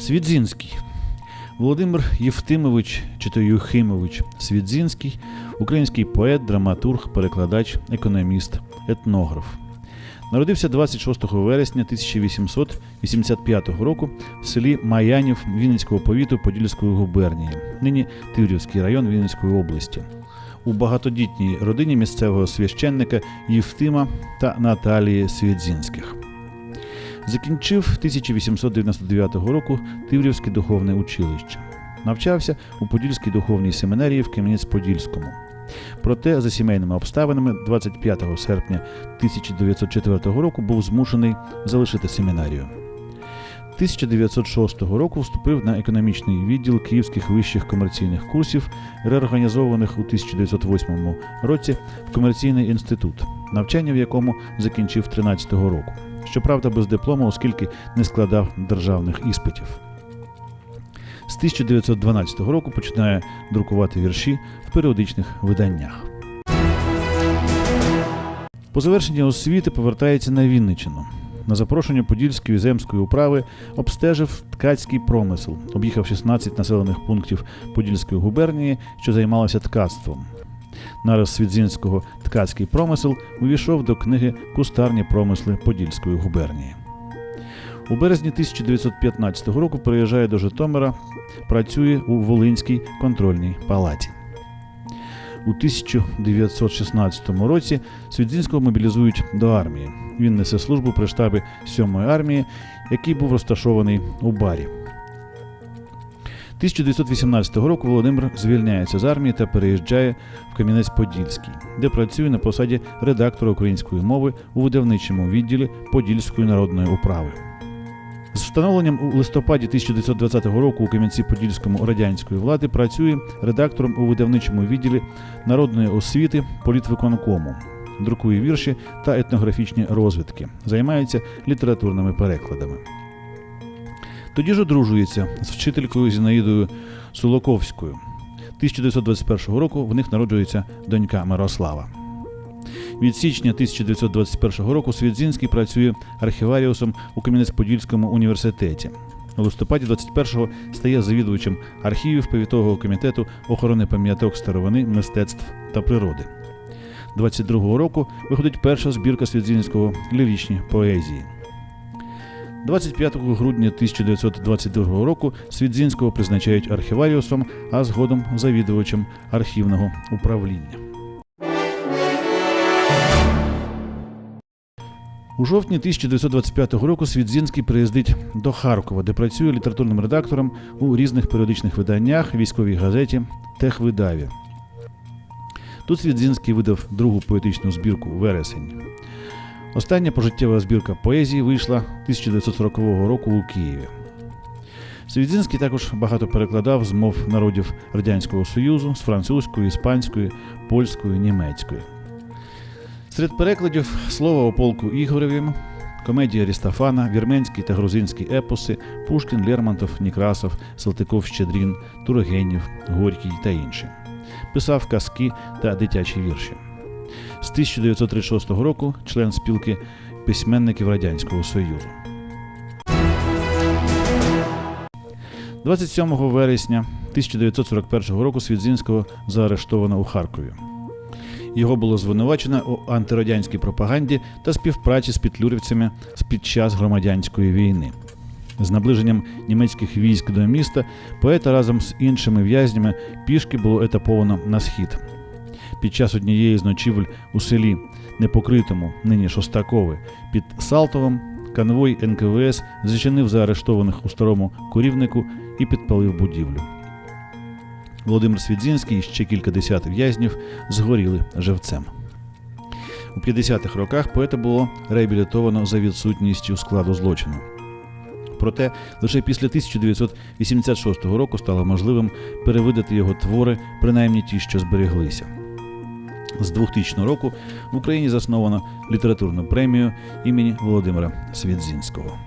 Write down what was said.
Свідзінський. Володимир Євтимович чи Юхимович Свідзінський, український поет, драматург, перекладач, економіст, етнограф. Народився 26 вересня 1885 року в селі Маянів Вінницького повіту Подільської губернії, нині Тиврівський район Вінницької області. У багатодітній родині місцевого священника Євтима та Наталії Свідзінських. Закінчив 1899 року Тиврівське духовне училище. Навчався у Подільській духовній семінарії в Кам'янець-Подільському. Проте, за сімейними обставинами, 25 серпня 1904 року був змушений залишити семінарію. 1906 року вступив на економічний відділ Київських вищих комерційних курсів, реорганізованих у 1908 році в комерційний інститут, навчання в якому закінчив 13 року. Щоправда, без диплому, оскільки не складав державних іспитів. З 1912 року починає друкувати вірші в періодичних виданнях. По завершенні освіти повертається на Вінниччину. На запрошення Подільської земської управи обстежив ткацький промисел, об'їхав 16 населених пунктів Подільської губернії, що займалися ткацтвом. Нараз Свідзінського ткацький промисел увійшов до книги Кустарні промисли Подільської губернії. У березні 1915 року приїжджає до Житомира, працює у Волинській контрольній палаті. У 1916 році Свідзінського мобілізують до армії. Він несе службу при штабі 7-ї армії, який був розташований у барі. 1918 року Володимир звільняється з армії та переїжджає в Кам'янець-Подільський, де працює на посаді редактора української мови у видавничому відділі Подільської народної управи. З встановленням у листопаді 1920 року у Кам'янці-Подільському радянської влади працює редактором у видавничому відділі народної освіти політвиконкому, друкує вірші та етнографічні розвідки, займається літературними перекладами. Тоді ж одружується з вчителькою Зінаїдою Сулоковською. 1921 року в них народжується донька Мирослава. Від січня 1921 року Свідзінський працює архіваріусом у Кам'янець-Подільському університеті. У листопаді 21-го стає завідувачем архівів повітового комітету охорони пам'яток старовини, мистецтв та природи. 22-го року виходить перша збірка Свідзінського ліричні поезії. 25 грудня 1922 року Свідзінського призначають архіваріусом, а згодом завідувачем архівного управління. У жовтні 1925 року Свідзінський приїздить до Харкова, де працює літературним редактором у різних періодичних виданнях, військовій газеті Техвидаві. Тут Свідзінський видав другу поетичну збірку Вересень. Остання пожиттєва збірка поезії вийшла 1940 року у Києві. Свідзінський також багато перекладав з мов народів Радянського Союзу з французької, іспанської, польської, німецької. Серед перекладів слова о полку Ігоревім, комедії Арістофана, вірменські та грузинські епоси, Пушкін, Лермонтов, Нікрасов, Салтиков, Щедрін, Тургенєв, Горький та інші. Писав казки та дитячі вірші. З 1936 року член спілки письменників Радянського Союзу. 27 вересня 1941 року Свідзінського заарештовано у Харкові. Його було звинувачено у антирадянській пропаганді та співпраці з петлюрівцями під час громадянської війни. З наближенням німецьких військ до міста поета разом з іншими в'язнями пішки було етаповано на схід. Під час однієї з ночівель у селі Непокритому, нині Шостакове, під Салтовом, конвой НКВС зачинив заарештованих у старому корівнику і підпалив будівлю. Володимир Свідзінський і ще кілька десят в'язнів згоріли живцем. У 50-х роках поета було реабілітовано за відсутністю складу злочину. Проте лише після 1986 року стало можливим перевидати його твори, принаймні ті, що збереглися. З 2000 року в Україні засновано літературну премію імені Володимира Свідзінського.